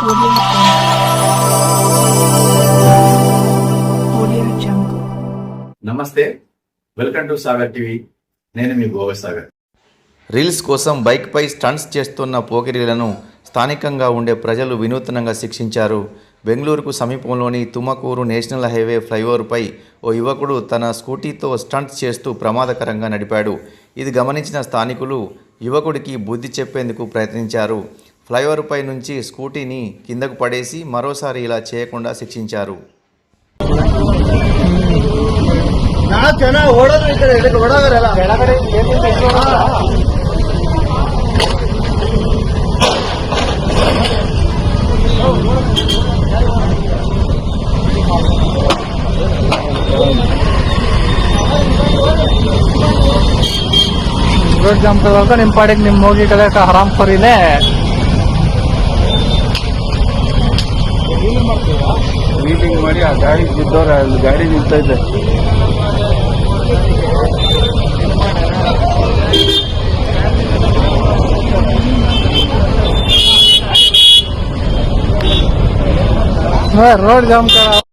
Audio Audio Jungle. నమస్తే welcome to Sagar TV. నేను మీ గోవ సాగర్. రీల్స్ కోసం బైక్పై స్టంట్స్ చేస్తున్న పోకిరీలను స్థానికంగా ఉండే ప్రజలు వినూత్నంగా శిక్షించారు. బెంగళూరుకు సమీపంలోని తుమకూరు నేషనల్ హైవే ఫ్లైఓవర్పై ఓ యువకుడు తన స్కూటీతో స్టంట్స్ చేస్తూ ప్రమాదకరంగా నడిపాడు. ఇది గమనించిన స్థానికులు యువకుడికి బుద్ధి చెప్పేందుకు ప్రయత్నించారు. ఫ్లైఓవర్పై నుంచి స్కూటీని కిందకు పడేసి మరోసారి ఇలా చేయకుండా శిక్షించారు. రోడ్ జంప్ करवाकर నిమ్మోగి కదా कलर का ಮೀಟಿಂಗ್ ಮಾಡಿ ಆ ಗಾಡಿ ಬಿದ್ದವ್ರ ಗಾಡಿ ನಿಂತೈತೆ ರೋಡ್ ಜಾಮ್ ಕರ